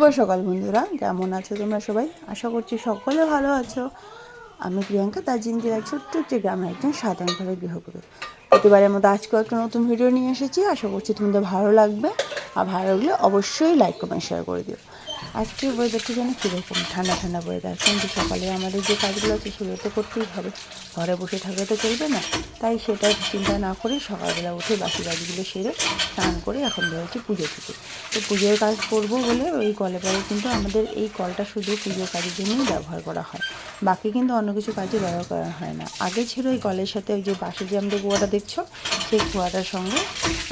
শুভ সকাল বন্ধুরা, কেমন আছো তোমরা সবাই? আশা করছি সকলে ভালো আছো। আমি প্রিয়াঙ্কা দার্জিলিং জেলার ছোট্ট একটি গ্রামের একজন সাধারণ ঘরের গৃহবধূ। প্রতিবারের মতো আজকেও একটা নতুন ভিডিও নিয়ে এসেছি। আশা করছি তোমাদের ভালো লাগবে। আর ভালো লাগলে অবশ্যই লাইক কমেন্ট শেয়ার করে দিও। আজকে ওয়েদারটা যেন কীরকম? ঠান্ডা ঠান্ডা ওয়েদার কিন্তু সকালে আমাদের যে কাজগুলো আছে সেগুলো তো করতেই হবে। ঘরে বসে থাকলে তো চলবে না। তাই সেটা চিন্তা না করে সকালবেলা উঠে বাসি কাজগুলো সেরে স্নান করে এখন বেরোচ্ছি পুজো থেকে। তো পুজোর কাজ করব বলে ওই কলে পরে কিন্তু আমাদের এই কলটা শুধু পুজোর কাজের জন্যই ব্যবহার করা হয়। বাকি কিন্তু অন্য কিছু কাজে ব্যবহার করা হয় না। আগে ছিল ওই কলের সাথে ওই যে বাসে যে আমাদের কুয়াটা দেখছ? সেই কুয়াটার সঙ্গে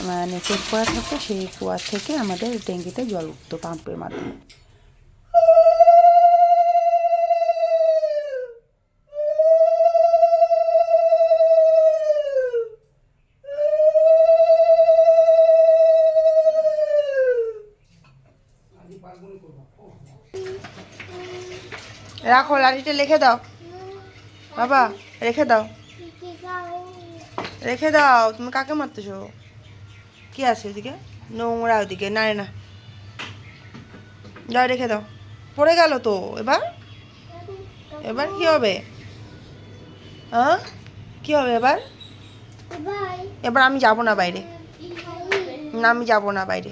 মানে সেট করা থাকতো, সেই কুয়ার থেকে আমাদের ট্যাঙ্কিতে জল উঠতো পাম্পের মাধ্যমে। রাখো, লাঠিটা রেখে দাও। বাবা, রেখে দাও। রেখে দাও, তুমি কাকে মারতেছো? কি আছে ওদিকে নোংরা ওদিকে, না না। যাও রেখে দাও। পড়ে গেল তো, এবার? এবার কি হবে? হ্যাঁ? কি হবে এবার? এবার আমি যাব না বাইরে। না, আমি যাব না বাইরে।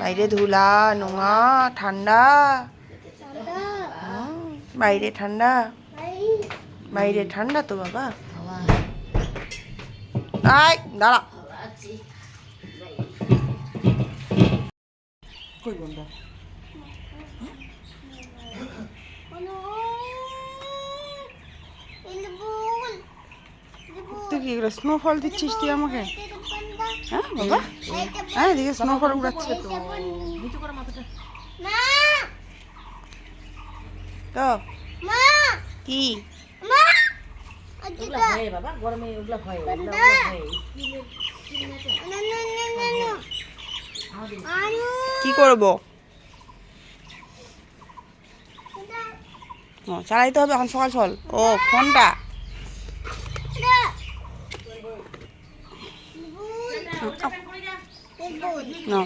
বাইরে ধুলা, নোংরা, ঠান্ডা। বাইরে ঠান্ডা? বাইরে। ঠান্ডা তো বাবা। আয় দাঁড়া। কই বন্ধু? তুই কি করে স্নোফল দিচ্ছিস তুই আমাকে? হ্যাঁ বাবা? হ্যাঁ এদিকে স্নোফল উড়াচ্ছে তো। তো কি কি করব? চালাইতে হবে এখন সকাল সকাল। ও ফোনটা? না।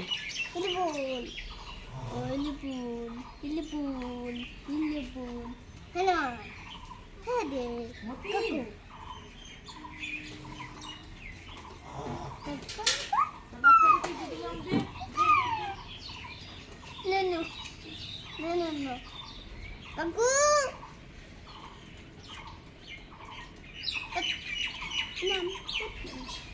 Olibun, bilibun, bilibun. Helal. Hadi. Kapı. Nenu. Nenu. Kapı. Kapı. Kapı.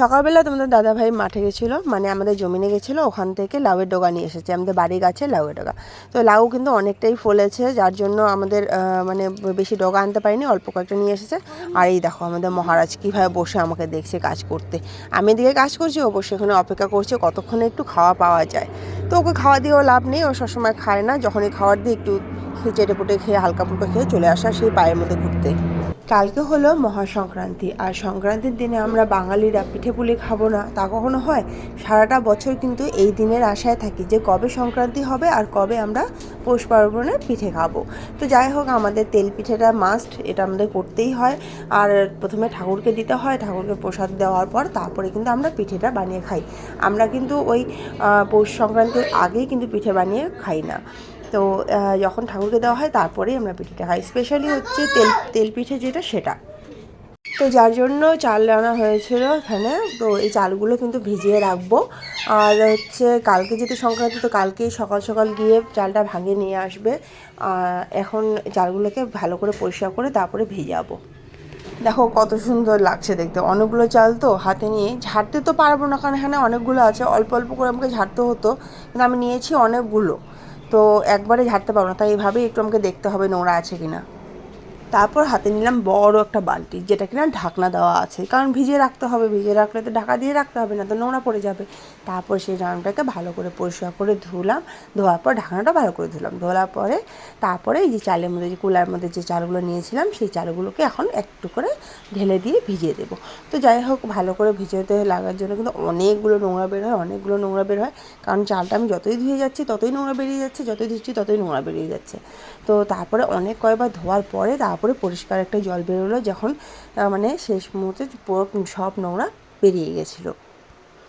সকালবেলা তোমাদের দাদা ভাই মাঠে গেছিল মানে আমাদের জমিনে গেছিল, ওখান থেকে লাউয়ের ডোগা নিয়ে এসেছে, আমাদের বাড়ি গাছে লাউয়ের ডগা। তো লাউ কিন্তু অনেকটাই ফলেছে, যার জন্য আমাদের মানে বেশি ডগা আনতে পারিনি, অল্প কয়েকটা নিয়ে এসেছে। আর এই দেখো আমাদের মহারাজ কীভাবে বসে আমাকে দেখছে কাজ করতে। আমি এদিকে কাজ করছি, ও বসে এখানে অপেক্ষা করছে, কতক্ষণে একটু খাওয়া পাওয়া যায়। তো ওকে খাওয়া দিয়েও লাভ নেই, ও সবসময় খায় না, যখনই খাওয়ার দিয়ে একটু খেয়ে চেটে পুটে খেয়ে, হালকা ফুলকা খেয়ে চলে আসা সেই পায়ের মধ্যে ঘুরতে। কালকে হলো মহাসংক্রান্তি। আর সংক্রান্তির দিনে আমরা বাঙালিরা পিঠে পুলি খাব না, তা কখনো হয়? সারাটা বছর কিন্তু এই দিনের আশায় থাকি যে কবে সংক্রান্তি হবে আর কবে আমরা পৌষ পার্বণে পিঠে খাব। তো যাই হোক, আমাদের তেল পিঠেটা মাস্ট এটা আমাদের করতেই হয়। আর প্রথমে ঠাকুরকে দিতে হয়, ঠাকুরকে প্রসাদ দেওয়ার পর তারপরে কিন্তু আমরা পিঠেটা বানিয়ে খাই। আমরা কিন্তু ওই পৌষ সংক্রান্তির আগেই কিন্তু পিঠে বানিয়ে খাই না। তো যখন ঠাকুরকে দেওয়া হয় তারপরেই আমরা পিঠেটা খাই। স্পেশালি হচ্ছে তেল তেল পিঠে যেটা, সেটা। তো যার জন্য চাল আনা হয়েছিল এখানে, তো এই চালগুলো কিন্তু ভিজিয়ে রাখব। আর হচ্ছে কালকে যেহেতু সংক্রান্তি, তো কালকেই সকাল সকাল গিয়ে চালটা ভাঙিয়ে নিয়ে আসবে। এখন চালগুলোকে ভালো করে পরিষ্কার করে তারপরে ভেজাবো। দেখো কত সুন্দর লাগছে দেখতে। অনেকগুলো চাল তো হাতে নিয়ে। ঝাড়তে তো পারব না, কারণ এখানে অনেকগুলো আছে। অল্প অল্প করে আমাকে ঝাড়তে হতো। কিন্তু আমি নিয়েছি অনেকগুলো। তো একবারে ঝাড়তে পারব না। তাই এইভাবেই একটু আমাকে দেখতে হবে নোংরা আছে কিনা। তারপর হাতে নিলাম বড় একটা বালতি, যেটা কিনা ঢাকনা দেওয়া আছে। কারণ ভিজিয়ে রাখতে হবে, ভিজিয়ে রাখলে তো ঢাকা দিয়ে রাখতে হবে, না তো নোংরা পড়ে যাবে। তারপর সেই ড্রামটাকে ভালো করে পরিষ্কার করে ধুলাম, ধোয়ার পর ঢাকনাটা ভালো করে ধুলাম। ধোলার পরে তারপরে এই যে চালের মধ্যে, যে কুলার মধ্যে যে চালগুলো নিয়েছিলাম, সেই চালগুলোকে এখন একটু করে ঢেলে দিয়ে ভিজিয়ে দেবো। তো যাই হোক, ভালো করে ভিজিয়ে লাগার জন্য কিন্তু অনেকগুলো নোংরা বের হয়, অনেকগুলো নোংরা বের হয়। কারণ চালটা আমি যতই ধুয়ে যাচ্ছি, ততই নোংরা বেরিয়ে যাচ্ছে, যতই ধুচ্ছি, ততই নোংরা বেরিয়ে যাচ্ছে। তো তারপরে অনেক কয়বার ধোয়ার পরে তারপরে পরিষ্কার একটা জল বেরোলো যখন মানে শেষ মুহূর্তে পুরো সব নোংরা বেরিয়ে গেছিল।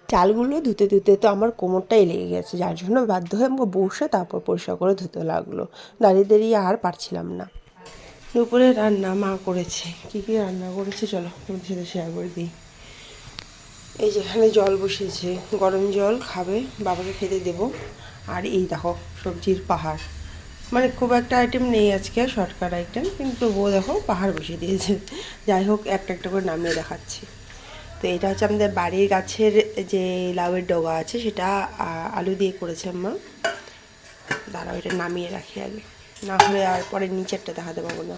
চালগুলো ধুতে ধুতে তো আমার কোমরটাই লেগে গেছে, যার জন্য বাধ্য হয়ে আমাকে বসে তারপর পরিষ্কার করে ধুতে লাগল। দাঁড়িয়ে দাঁড়িয়ে আর পারছিলাম না। দুপুরে রান্না মা করেছে। কী কী রান্না করেছে চলো, তোমাদের সাথে শেয়ার করে দিই। এই যেখানে জল বসিয়েছে, গরম জল খাবে, বাবাকে খেতে দেব। আর এই দেখো, সবজির পাহাড়। মানে খুব একটা আইটেম নেই আজকে শর্টকাট আইটেম কিন্তু তবুও দেখো পাহাড় বসিয়ে দিয়েছে। যাই হোক, একটা একটা করে নামিয়ে দেখাচ্ছি। তো এটা হচ্ছে আমাদের বাড়ির গাছের যে লাউয়ের ডগা আছে, সেটা আলু দিয়ে করেছে মা দাঁড়াও, এটা নামিয়ে রাখি আগে। না হলে আর পরে নিচেরটা দেখাতে পারব না।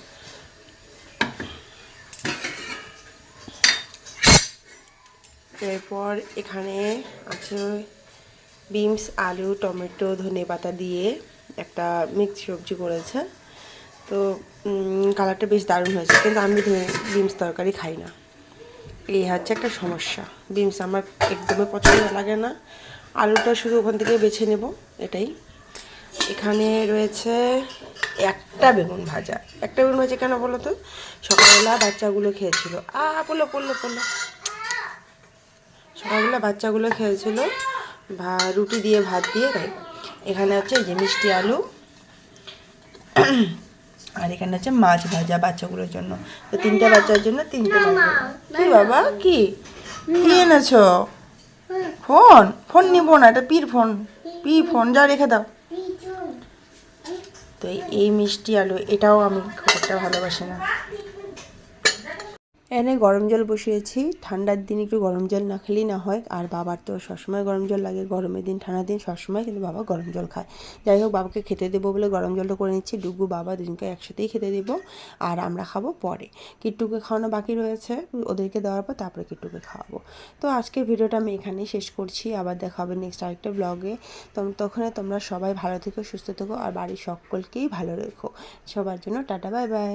এরপর এখানে আছে বিনস, আলু, টমেটো ধনে পাতা দিয়ে একটা মিক্স সবজি করেছে। তো কালারটা বেশ দারুণ হয়েছে। কিন্তু আমি বিমস তরকারি খাই না। এই হচ্ছে একটা সমস্যা। বিনস আমার একদমই পছন্দ লাগে না। আলুটা শুধু ওখান থেকে বেছে নেব, এটাই। এখানে রয়েছে একটা বেগুন ভাজা। একটা বেগুন ভাজা কেন বলো তো? সকালবেলা বাচ্চাগুলো খেয়েছিল। আ পড়ল পড়ল পড়ল সকালবেলা বাচ্চাগুলো খেয়েছিল। ভা, রুটি দিয়ে ভাত দিয়ে, তাই। এখানে হচ্ছে এই যে মিষ্টি আলু। আর এখানে হচ্ছে মাছ ভাজা বাচ্চাগুলোর জন্য। তো তিনটে বাচ্চার জন্য তিনটে। কি বাবা? কি? কি এনেছো? ফোন? ফোন নিব না এটা পির ফোন। পি ফোন যা রেখে দাও। তো এই- এই মিষ্টি আলু এটাও আমি খুব একটা ভালোবাসি না। এনে গরম জল বসিয়েছি। ঠান্ডার দিন একটু গরম জল না খেলেই না হয়। আর বাবার তো সবসময় গরম জল লাগে। গরমের দিন, ঠান্ডার দিন সবসময় কিন্তু বাবা গরম জল খায়। যাই হোক, বাবাকে খেতে দেবো বলে গরম জলটা করে নিচ্ছি। ডুগু, বাবা দুজনকে একসাথেই খেতে দেবো। আর আমরা খাব পরে। কিট্টুকে খাওয়ানো বাকি রয়েছে। ওদেরকে দেওয়ার পর তারপরে কিট্টুকে খাওয়াবো। তো আজকের ভিডিওটা আমি এখানেই শেষ করছি। আবার দেখা হবে নেক্সট আরেকটা ব্লগে তখন তোমরা সবাই ভালো থেকো, সুস্থ থেকো। আর বাড়ির সকলকেই ভালো রেখো। সবার জন্য টাটা বাই বাই